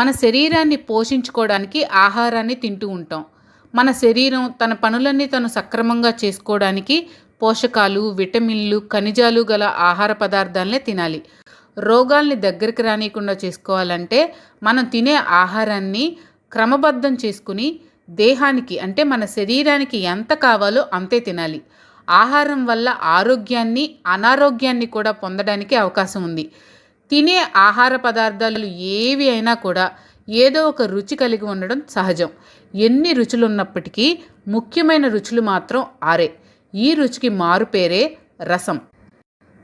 మన శరీరాన్ని పోషించుకోవడానికి ఆహారాన్ని తింటూ ఉంటాం. మన శరీరం తన పనులన్నీ తను సక్రమంగా చేసుకోవడానికి పోషకాలు విటమిన్లు ఖనిజాలు గల ఆహార పదార్థాలనే తినాలి. రోగాల్ని దగ్గరికి రానియకుండా చేసుకోవాలంటే మనం తినే ఆహారాన్ని క్రమబద్ధం చేసుకుని దేహానికి అంటే మన శరీరానికి ఎంత కావాలో అంతే తినాలి. ఆహారం వల్ల ఆరోగ్యాన్ని అనారోగ్యాన్ని కూడా పొందడానికి అవకాశం ఉంది. తినే ఆహార పదార్థాలు ఏవి అయినా కూడా ఏదో ఒక రుచి కలిగి ఉండడం సహజం. ఎన్ని రుచులు ఉన్నప్పటికీ ముఖ్యమైన రుచులు మాత్రం ఆరే. ఈ రుచికి మారు పేరే రసం.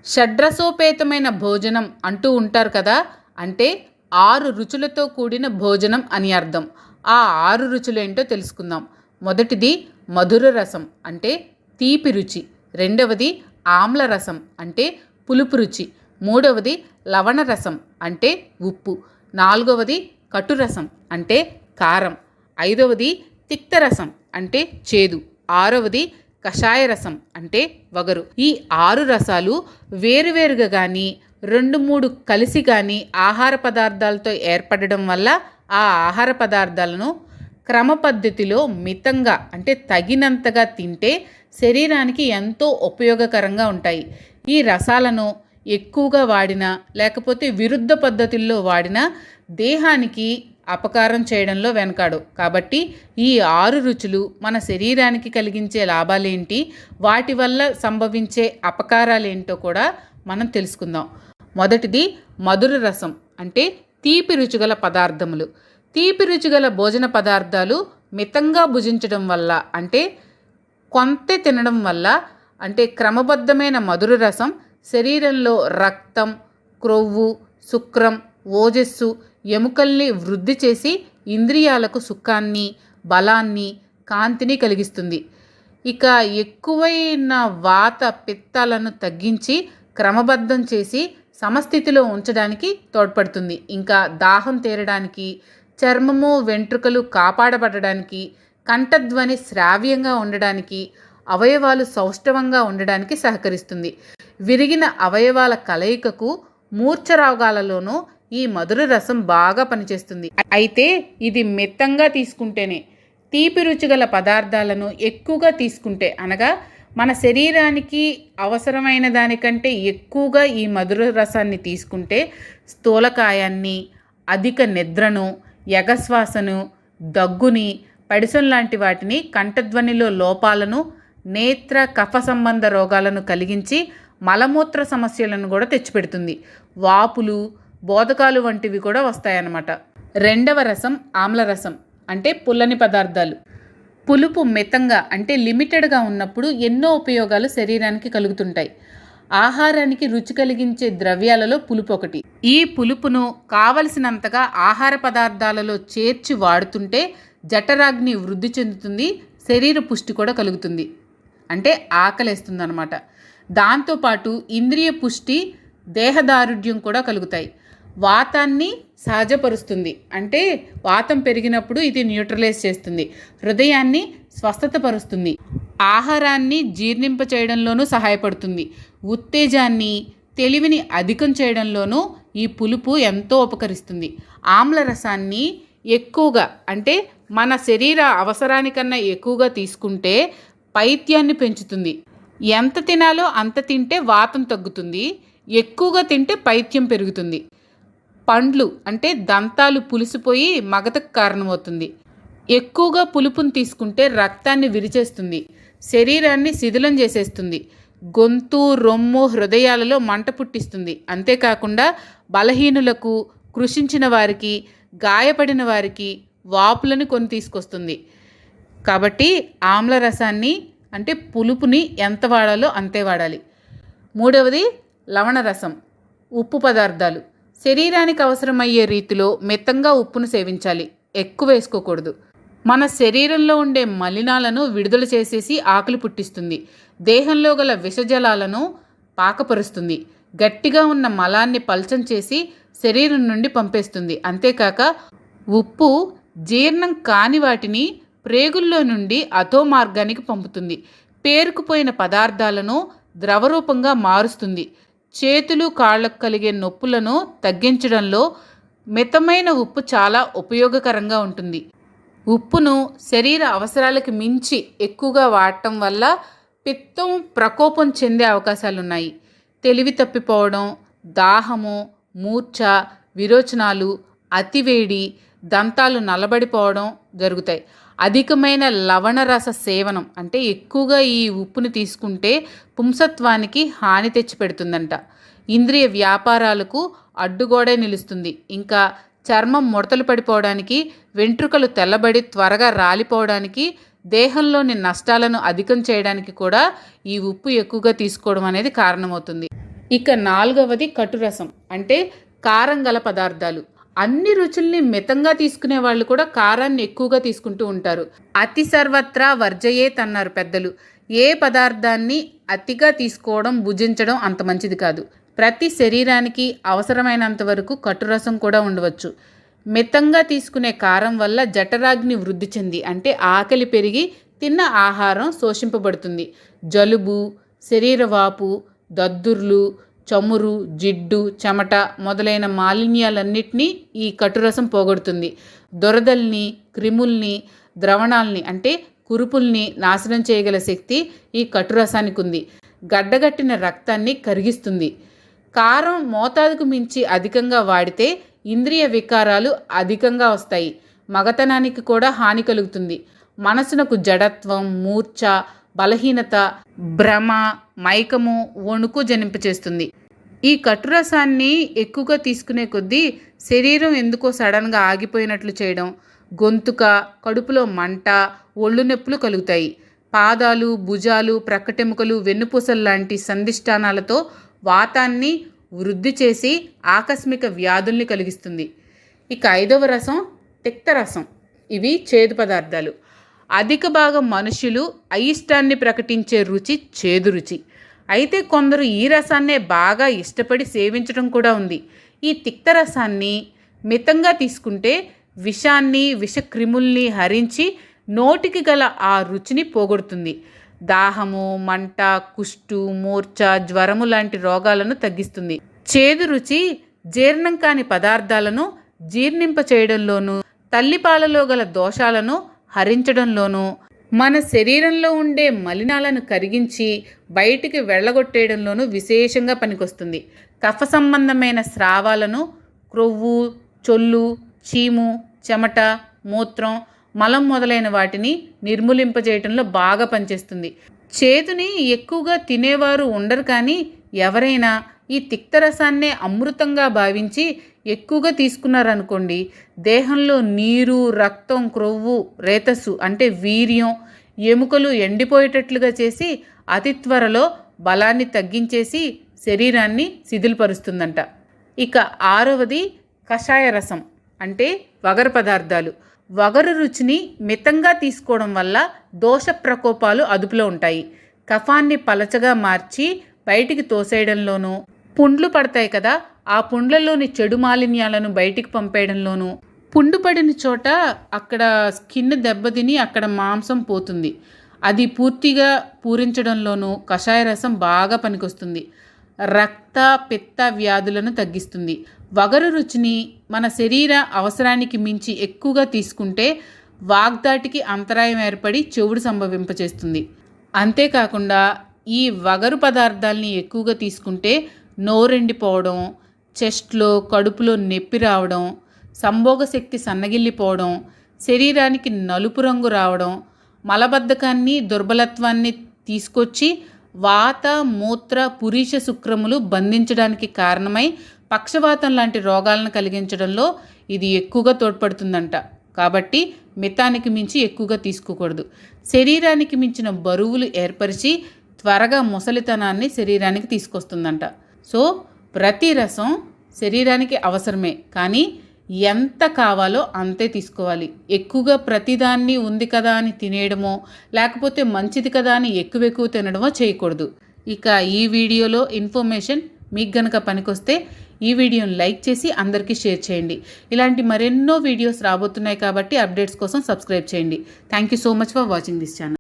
షడ్రసోపేతమైన భోజనం అంటూ ఉంటారు కదా అంటే ఆరు రుచులతో కూడిన భోజనం అని అర్థం. ఆ ఆరు రుచులేంటో తెలుసుకుందాం. మొదటిది మధుర రసం అంటే తీపి రుచి. రెండవది ఆమ్ల రసం అంటే పులుపు రుచి. మూడవది లవణరసం అంటే ఉప్పు. నాలుగవది కటురసం అంటే కారం. ఐదవది తిక్తరసం అంటే చేదు. ఆరవది కషాయ రసం అంటే వగరు. ఈ ఆరు రసాలు వేరువేరుగా కానీ రెండు మూడు కలిసి కానీ ఆహార పదార్థాలతో ఏర్పడడం వల్ల ఆ ఆహార పదార్థాలను క్రమ పద్ధతిలో మితంగా అంటే తగినంతగా తింటే శరీరానికి ఎంతో ఉపయోగకరంగా ఉంటాయి. ఈ రసాలను ఎక్కువగా వాడినా లేకపోతే విరుద్ధ పద్ధతుల్లో వాడినా దేహానికి అపకారం చేయడంలో వెనకాడు. కాబట్టి ఈ ఆరు రుచులు మన శరీరానికి కలిగించే లాభాలేంటి? వాటి వల్ల సంభవించే అపకారాలేంటో కూడా మనం తెలుసుకుందాం. మొదటిది మధుర రసం అంటే తీపి రుచిగల పదార్థములు. తీపి రుచిగల భోజన పదార్థాలు మితంగా భుజించడం వల్ల అంటే కొంత తినడం వల్ల అంటే క్రమబద్ధమైన మధుర రసం శరీరంలో రక్తం క్రొవ్వు శుక్రం ఓజస్సు ఎముకల్ని వృద్ధి చేసి ఇంద్రియాలకు సుఖాన్ని బలాన్ని కాంతిని కలిగిస్తుంది. ఇక ఎక్కువైన వాత పిత్తాలను తగ్గించి క్రమబద్ధం చేసి సమస్థితిలో ఉంచడానికి తోడ్పడుతుంది. ఇంకా దాహం తీరడానికి చర్మము వెంట్రుకలు కాపాడబడడానికి కంఠధ్వని శ్రావ్యంగా ఉండడానికి అవయవాలు సౌష్ఠవంగా ఉండడానికి సహకరిస్తుంది. విరిగిన అవయవాల కలయికకు మూర్ఛ రోగాలలోనూ ఈ మధుర రసం బాగా పనిచేస్తుంది. అయితే ఇది మెత్తంగా తీసుకుంటేనే తీపి రుచిగల పదార్థాలను ఎక్కువగా తీసుకుంటే అనగా మన శరీరానికి అవసరమైన దానికంటే ఎక్కువగా ఈ మధుర రసాన్ని తీసుకుంటే స్థూలకాయాన్ని అధిక నిద్రను ఎగశ్వాసను దగ్గుని పడిసం లాంటి వాటిని కంఠధ్వనిలో లోపాలను నేత్ర కఫ సంబంధ రోగాలను కలిగించి మలమూత్ర సమస్యలను కూడా తెచ్చిపెడుతుంది. వాపులు బోధకాలు వంటివి కూడా వస్తాయన్నమాట. రెండవ రసం ఆమ్ల రసం అంటే పుల్లని పదార్థాలు. పులుపు మితంగా అంటే లిమిటెడ్గా ఉన్నప్పుడు ఎన్నో ఉపయోగాలు శరీరానికి కలుగుతుంటాయి. ఆహారానికి రుచి కలిగించే ద్రవ్యాలలో పులుపు ఒకటి. ఈ పులుపును కావలసినంతగా ఆహార పదార్థాలలో చేర్చి వాడుతుంటే జఠరాగ్ని వృద్ధి చెందుతుంది శరీర పుష్టి కూడా కలుగుతుంది. అంటే ఆకలేస్తుంది అనమాట దాంతోపాటు ఇంద్రియ పుష్టి దేహదారుఢ్యం కూడా కలుగుతాయి. వాతాన్ని సహజపరుస్తుంది. అంటే వాతం పెరిగినప్పుడు ఇది న్యూట్రలైజ్ చేస్తుంది. హృదయాన్ని స్వస్థతపరుస్తుంది. ఆహారాన్ని జీర్ణింప చేయడంలోనూ సహాయపడుతుంది. ఉత్తేజాన్ని తెలివిని అధికం చేయడంలోనూ ఈ పులుపు ఎంతో ఉపకరిస్తుంది. ఆమ్ల రసాన్ని ఎక్కువగా అంటే మన శరీర అవసరానికన్నా ఎక్కువగా తీసుకుంటే పైత్యాన్ని పెంచుతుంది. ఎంత తినాలో అంత తింటే వాతం తగ్గుతుంది. ఎక్కువగా తింటే పైత్యం పెరుగుతుంది. పండ్లు అంటే దంతాలు పులిసిపోయి మగతకు కారణమవుతుంది. ఎక్కువగా పులుపును తీసుకుంటే రక్తాన్ని విరిచేస్తుంది. శరీరాన్ని శిథిలం చేసేస్తుంది. గొంతు రొమ్ము హృదయాలలో మంట పుట్టిస్తుంది. అంతేకాకుండా బలహీనులకు కృషించిన వారికి గాయపడిన వారికి వాపులను కొని తీసుకొస్తుంది. కాబట్టి ఆమ్ల రసాన్ని అంటే పులుపుని ఎంత వాడాలో అంతే వాడాలి. మూడవది లవణరసం ఉప్పు పదార్థాలు. శరీరానికి అవసరమయ్యే రీతిలో మితంగా ఉప్పును సేవించాలి ఎక్కువ వేసుకోకూడదు. మన శరీరంలో ఉండే మలినాలను విడుదల చేసేసి ఆకలి పుట్టిస్తుంది. దేహంలో గల విషజలాలను పాకపరుస్తుంది. గట్టిగా ఉన్న మలాన్ని పల్చం చేసి శరీరం నుండి పంపేస్తుంది. అంతేకాక ఉప్పు జీర్ణం కాని వాటిని ప్రేగుల్లో నుండి అతో మార్గానికి పంపుతుంది. పేరుకుపోయిన పదార్థాలను ద్రవరూపంగా మారుస్తుంది. చేతులు కాళ్ళకు కలిగే నొప్పులను తగ్గించడంలో మితమైన ఉప్పు చాలా ఉపయోగకరంగా ఉంటుంది. ఉప్పును శరీర అవసరాలకు మించి ఎక్కువగా వాడటం వల్ల పిత్తం ప్రకోపం చెందే అవకాశాలు ఉన్నాయి తెలివి తప్పిపోవడం దాహము మూర్ఛ విరోచనాలు అతివేడి దంతాలు నల్లబడిపోవడం జరుగుతాయి. అధికమైన లవణరస సేవనం అంటే ఎక్కువగా ఈ ఉప్పుని తీసుకుంటే పుంసత్వానికి హాని తెచ్చిపెడుతుందంట. ఇంద్రియ వ్యాపారాలకు అడ్డుగోడే నిలుస్తుంది. ఇంకా చర్మం ముడతలు పడిపోవడానికి వెంట్రుకలు తెల్లబడి త్వరగా రాలిపోవడానికి దేహంలోని నష్టాలను అధికం చేయడానికి కూడా ఈ ఉప్పు ఎక్కువగా తీసుకోవడం అనేది కారణమవుతుంది. ఇక నాలుగవది కటురసం అంటే కారం గల పదార్థాలు. అన్ని రుచుల్ని మితంగా తీసుకునే వాళ్ళు కూడా కారాన్ని ఎక్కువగా తీసుకుంటూ ఉంటారు. అతి సర్వత్రా వర్జయేత్ అన్నారు పెద్దలు. ఏ పదార్థాన్ని అతిగా తీసుకోవడం భుజించడం అంత మంచిది కాదు. ప్రతి శరీరానికి అవసరమైనంత వరకు కటురసం కూడా ఉండవచ్చు. మితంగా తీసుకునే కారం వల్ల జఠరాగ్ని వృద్ధి చెంది అంటే ఆకలి పెరిగి తిన్న ఆహారం శోషింపబడుతుంది. జలుబు శరీరవాపు దద్దుర్లు చమురు జిడ్డు చెమట మొదలైన మాలిన్యాలన్నిటినీ ఈ కటురసం పోగొడుతుంది. దొరదల్ని క్రిముల్ని ద్రవణాల్ని అంటే కురుపుల్ని నాశనం చేయగల శక్తి ఈ కటురసానికి ఉంది గడ్డగట్టిన రక్తాన్ని కరిగిస్తుంది. కారం మోతాదుకు మించి అధికంగా వాడితే ఇంద్రియ వికారాలు అధికంగా వస్తాయి. మగతనానికి కూడా హాని కలుగుతుంది. మనసునకు జడత్వం మూర్ఛ బలహీనత భ్రమ మైకము వణుకు జనింపచేస్తుంది. ఈ కటురసాన్ని ఎక్కువగా తీసుకునే కొద్దీ శరీరం ఎందుకో సడన్గా ఆగిపోయినట్లు చేయడం గొంతుక కడుపులో మంట ఒళ్ళు నొప్పులు కలుగుతాయి. పాదాలు భుజాలు ప్రక్కటెముకలు వెన్నుపూసలు లాంటి సంధిష్టానాలతో వాతాన్ని వృద్ధి చేసి ఆకస్మిక వ్యాధుల్ని కలిగిస్తుంది. ఇక ఐదవ రసం తిక్తరసం. ఇవి చేదు పదార్థాలు. అధిక భాగం మనుషులు అయిష్టాన్ని ప్రకటించే రుచి చేదు రుచి. అయితే కొందరు ఈ రసాన్నే బాగా ఇష్టపడి సేవించడం కూడా ఉంది. ఈ తిక్త రసాన్ని మితంగా తీసుకుంటే విషాన్ని విషక్రిముల్ని హరించి నోటికి గల ఆ రుచిని పోగొడుతుంది. దాహము మంట కుష్టు మూర్ఛ జ్వరము లాంటి రోగాలను తగ్గిస్తుంది. చేదు రుచి జీర్ణం కాని పదార్థాలను జీర్ణింప చేయడంలోనూ తల్లిపాలలో గల దోషాలను హరించడంలోనూ మన శరీరంలో ఉండే మలినాలను కరిగించి బయటికి వెళ్ళగొట్టేయడంలోనూ విశేషంగా పనికొస్తుంది. కఫ సంబంధమైన స్రావాలను క్రొవ్వు చొల్లు చీము చెమట మూత్రం మలం మొదలైన వాటిని నిర్మూలింపజేయటంలో బాగా పనిచేస్తుంది. చేతుని ఎక్కువగా తినేవారు ఉండరు కానీ ఎవరైనా ఈ తిక్తరసాన్నే అమృతంగా భావించి ఎక్కువగా తీసుకున్నారనుకోండి దేహంలో నీరు రక్తం క్రొవ్వు రేతస్సు అంటే వీర్యం ఎముకలు ఎండిపోయేటట్లుగా చేసి అతి త్వరలో బలాన్ని తగ్గించేసి శరీరాన్ని శిథిలపరుస్తుందంట. ఇక ఆరవది కషాయ రసం అంటే వగరు పదార్థాలు. వగరు రుచిని మితంగా తీసుకోవడం వల్ల దోష ప్రకోపాలు అదుపులో ఉంటాయి. కఫాన్ని పలచగా మార్చి బయటికి తోసేయడంలోనూ పుండ్లు పడతాయి కదా ఆ పుండ్లలోని చెడు మాలిన్యాలను బయటికి పంపేయడంలోనూ పుండు పడిన చోట అక్కడ స్కిన్ దెబ్బతిని అక్కడ మాంసం పోతుంది. అది పూర్తిగా పూరించడంలోనూ కషాయ రసం బాగా పనికొస్తుంది. రక్త పిత్త వ్యాధులను తగ్గిస్తుంది. వగరు రుచిని మన శరీర అవసరానికి మించి ఎక్కువగా తీసుకుంటే వాగ్దాటికి అంతరాయం ఏర్పడి చెవుడు సంభవింపచేస్తుంది. అంతేకాకుండా ఈ వగరు పదార్థాలని ఎక్కువగా తీసుకుంటే నోరెండిపోవడం చెస్ట్లో కడుపులో నొప్పి రావడం సంభోగ శక్తి సన్నగిల్లిపోవడం శరీరానికి నలుపు రంగు రావడం మలబద్ధకాన్ని దుర్బలత్వాన్ని తీసుకొచ్చి వాత మూత్ర పురీష శుక్రములు బంధించడానికి కారణమై పక్షవాతం లాంటి రోగాలను కలిగించడంలో ఇది ఎక్కువగా తోడ్పడుతుందంట. కాబట్టి మితానికి మించి ఎక్కువగా తీసుకోకూడదు. శరీరానికి మించిన బరువులు ఏర్పరిచి త్వరగా ముసలితనాన్ని శరీరానికి తీసుకొస్తుందంట. సో ప్రతి రసం శరీరానికి అవసరమే. కానీ ఎంత కావాలో అంతే తీసుకోవాలి. ఎక్కువగా ప్రతిదాన్ని ఉంది కదా అని తినేయడమో లేకపోతే మంచిది కదా అని ఎక్కువ ఎక్కువ తినడమో చేయకూడదు. ఇక ఈ వీడియోలో ఇన్ఫర్మేషన్ మీకు గనక పనికొస్తే ఈ వీడియోని లైక్ చేసి అందరికీ షేర్ చేయండి. ఇలాంటి మరెన్నో వీడియోస్ రాబోతున్నాయి కాబట్టి అప్డేట్స్ కోసం సబ్స్క్రైబ్ చేయండి. Thank you so much for watching this channel.